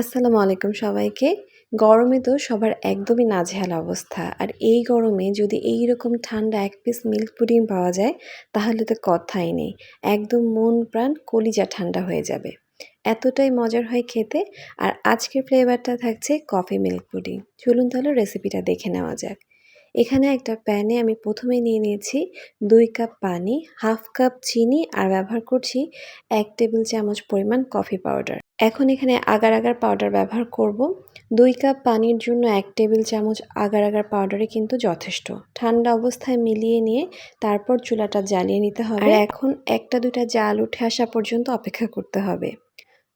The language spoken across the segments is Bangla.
আসসালামু আলাইকুম সবাইকে। গরমে তো সবার একদমই নাজেহাল অবস্থা। আর এই গরমে যদি এই রকম ঠান্ডা এক পিস মিল্ক পুডিং পাওয়া যায়, তাহলে তো কথাই নেই। একদম মন প্রাণ কলিজা ঠান্ডা হয়ে যাবে। এতটাই মজার হয় খেতে। আর আজকের ফ্লেভারটা থাকছে কফি মিল্ক পুডিং চলুন তাহলে রেসিপিটা দেখে নেওয়া যাক। এখানে একটা প্যানে আমি প্রথমে নিয়ে নিয়েছি দুই কাপ পানি হাফ কাপ চিনি আর ব্যবহার করছি এক টেবিল চামচ পরিমাণ কফি পাউডার। এখন এখানে আগার আগার পাউডার ব্যবহার করব। দুই কাপ পানির জন্য এক টেবিল চামচ আগার আগার পাউডারে কিন্তু যথেষ্ট। ঠান্ডা অবস্থায় মিলিয়ে নিয়ে তারপর চুলাটা জ্বালিয়ে নিতে হবে। আর এখন একটা দুটা জাল উঠে আসা পর্যন্ত অপেক্ষা করতে হবে।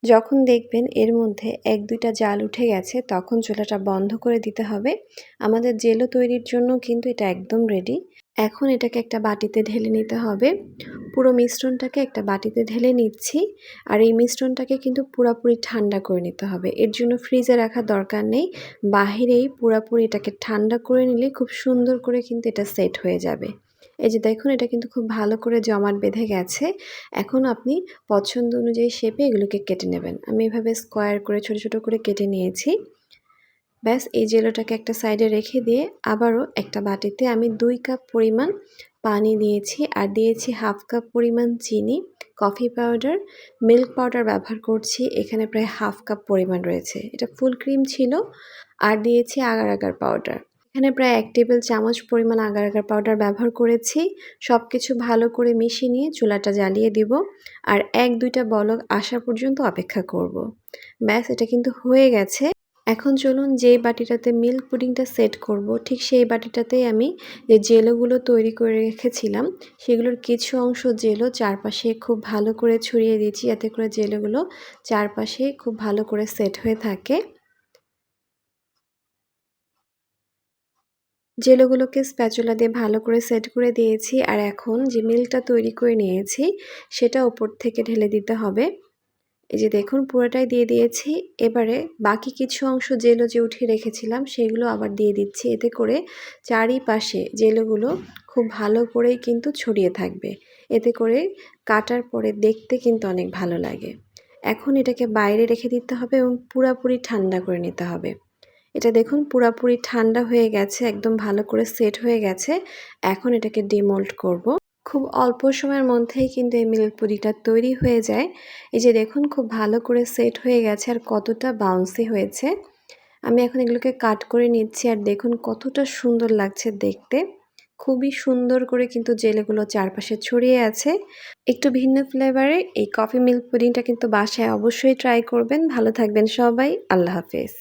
যখন দেখবেন এর মধ্যে এক দুইটা জাল উঠে গেছে, তখন চুলাটা বন্ধ করে দিতে হবে। আমাদের জেলো তৈরির জন্য কিন্তু এটা একদম রেডি এখন এটাকে একটা বাটিতে ঢেলে নিতে হবে। পুরো মিশ্রণটাকে একটা বাটিতে ঢেলে নিচ্ছি আর এই মিশ্রণটাকে কিন্তু পুরাপুরি ঠান্ডা করে নিতে হবে। এর জন্য ফ্রিজে রাখার দরকার নেই। বাহিরেই পুরাপুরি এটাকে ঠান্ডা করে নিলে খুব সুন্দর করে কিন্তু এটা সেট হয়ে যাবে। এই যে দেখুন, এটা কিন্তু খুব ভালো করে জমাট বেঁধে গেছে। এখন আপনি পছন্দ অনুযায়ী শেপে এগুলোকে কেটে নেবেন। আমি এভাবে স্কোয়ার করে, ছোট ছোট করে কেটে নিয়েছি। ব্যাস, এই জেলোটাকে একটা সাইডে রেখে দিয়ে আবারও একটা বাটিতে আমি দুই কাপ পরিমাণ পানি দিয়েছি আর দিয়েছি হাফ কাপ পরিমাণ চিনি, কফি পাউডার, মিল্ক পাউডার ব্যবহার করছি। এখানে প্রায় হাফ কাপ পরিমাণ রয়েছে। এটা ফুল ক্রিম ছিল। আর দিয়েছি আগার আগার পাউডার। এখানে প্রায় এক টেবিল চামচ পরিমাণ আগার আগার পাউডার ব্যবহার করেছি। সব কিছু ভালো করে মিশিয়ে নিয়ে চুলাটা জ্বালিয়ে দিব আর এক দুইটা বলক আসা পর্যন্ত অপেক্ষা করব। ব্যাস, এটা কিন্তু হয়ে গেছে। এখন চলুন যেই বাটিটাতে মিল্ক পুডিংটা সেট করব, ঠিক সেই বাটিটাতেই আমি যে জেলোগুলো তৈরি করে রেখেছিলাম, সেগুলোর কিছু অংশ জেলো চারপাশে খুব ভালো করে ছড়িয়ে দিয়েছি, যাতে করে জেলোগুলো চারপাশে খুব ভালো করে সেট হয়ে থাকে। জেলোগুলোকে স্প্যাচুলা দিয়ে ভালো করে সেট করে দিয়েছি আর এখন যে মিল্কটা তৈরি করে নিয়েছি সেটা ওপর থেকে ঢেলে দিতে হবে। এই যে দেখুন পুরোটাই দিয়ে দিয়েছি। এবারে বাকি কিছু অংশ জেলো যে উঠিয়ে রেখেছিলাম সেগুলো আবার দিয়ে দিচ্ছি। এতে করে চারিপাশে জেলোগুলো খুব ভালো করেই কিন্তু ছড়িয়ে থাকবে। এতে করে কাটার পরে দেখতে কিন্তু অনেক ভালো লাগে। এখন এটাকে বাইরে রেখে দিতে হবে এবং পুরাপুরি ঠান্ডা করে নিতে হবে। এটা দেখুন পুরাপুরি ঠান্ডা হয়ে গেছে, একদম ভালো করে সেট হয়ে গেছে। এখন এটাকে ডিমোল্ড করব। খুব অল্প সময়ের মধ্যেই কিন্তু এই মিল্ক পুরিটা তৈরি হয়ে যায়। এই যে দেখুন খুব ভালো করে সেট হয়ে গেছে আর কতটা বাউন্সি হয়েছে। আমি এখন এগুলোকে কাট করে নিচ্ছি আর দেখুন কতটা সুন্দর লাগছে দেখতে। খুবই সুন্দর করে কিন্তু জেলেগুলো চারপাশে ছড়িয়ে আছে। একটু ভিন্ন ফ্লেভারে এই কফি মিল্ক পুডিংটা কিন্তু বাসায় অবশ্যই ট্রাই করবেন। ভালো থাকবেন সবাই। আল্লাহ হাফেজ।